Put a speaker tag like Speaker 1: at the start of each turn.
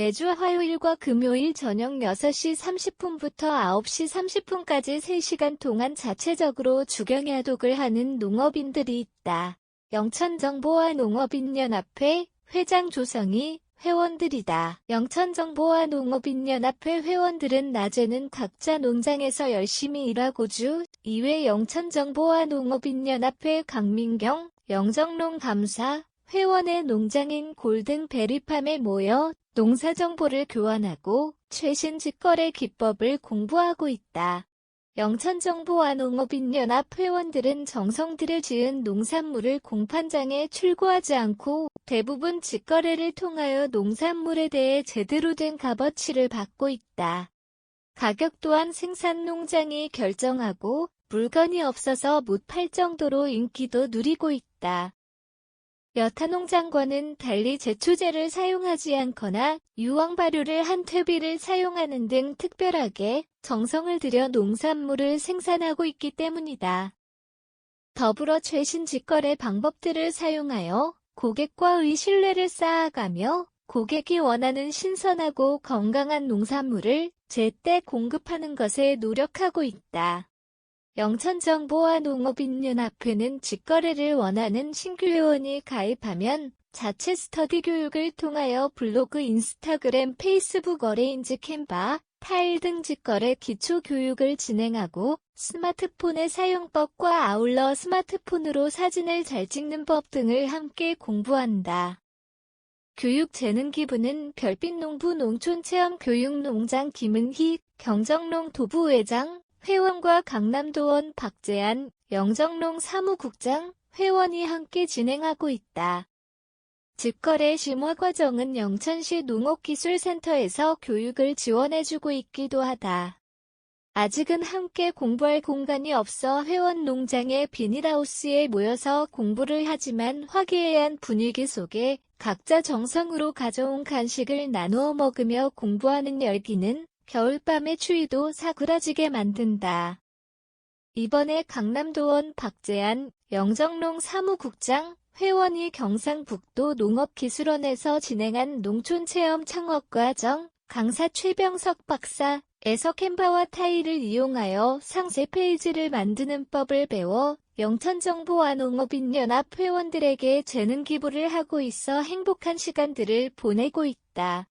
Speaker 1: 매주 화요일과 금요일 저녁 6시 30분부터 9시 30분까지 3시간 동안 자체적으로 주경야독을 하는 농업인들이 있다. 영천정보화 농업인연합회 회장 조성희 회원들이다. 영천정보화 농업인연합회 회원들은 낮에는 각자 농장에서 열심히 일하고 주 2회 영천정보화 농업인연합회 강민경 영정농 감사 회원의 농장인 골든 베리팜에 모여 농사 정보를 교환하고 최신 직거래 기법을 공부하고 있다. 영천정보화 농업인연합 회원들은 정성 들여 지은 농산물을 공판장에 출고하지 않고 대부분 직거래를 통하여 농산물에 대해 제대로 된 값어치를 받고 있다. 가격 또한 생산 농장이 결정하고 물건이 없어서 못 팔 정도로 인기도 누리고 있다. 여타 농 장과는 달리 제초제를 사용하지 않거나 유황 발효를 한 퇴비를 사용하는 등 특별하게 정성을 들여 농산물을 생산하고 있기 때문이다. 더불어 최신 직거래 방법들을 사용하여 고객과의 신뢰를 쌓아가며 고객이 원하는 신선하고 건강한 농산물을 제때 공급하는 것에 노력하고 있다. 영천정보화 농업인연합회는 직거래를 원하는 신규 회원이 가입하면 자체 스터디 교육을 통하여 블로그, 인스타그램, 페이스북 어레인지 캔바, 타일 등 직거래 기초 교육을 진행하고 스마트폰의 사용법과 아울러 스마트폰으로 사진을 잘 찍는 법 등을 함께 공부한다. 교육 재능 기부는 별빛농부 농촌체험교육농장 김은희 경정농 도부회장 회원과 강남도원 박재안 영정농 사무국장 회원이 함께 진행하고 있다. 직거래 심화 과정은 영천시 농업기술센터에서 교육을 지원해주고 있기도 하다. 아직은 함께 공부할 공간이 없어 회원 농장의 비닐하우스에 모여서 공부를 하지만 화기애애한 분위기 속에 각자 정성으로 가져온 간식을 나누어 먹으며 공부하는 열기는 겨울밤의 추위도 사그라지게 만든다. 이번에 강남도원 박재안 영정농 사무국장 회원이 경상북도 농업기술원에서 진행한 농촌체험 창업과정 강사 최병석 박사 에서 캔바와 타일을 이용하여 상세 페이지를 만드는 법을 배워 영천정보화 농업인연합 회원들에게 재능 기부를 하고 있어 행복한 시간들을 보내고 있다.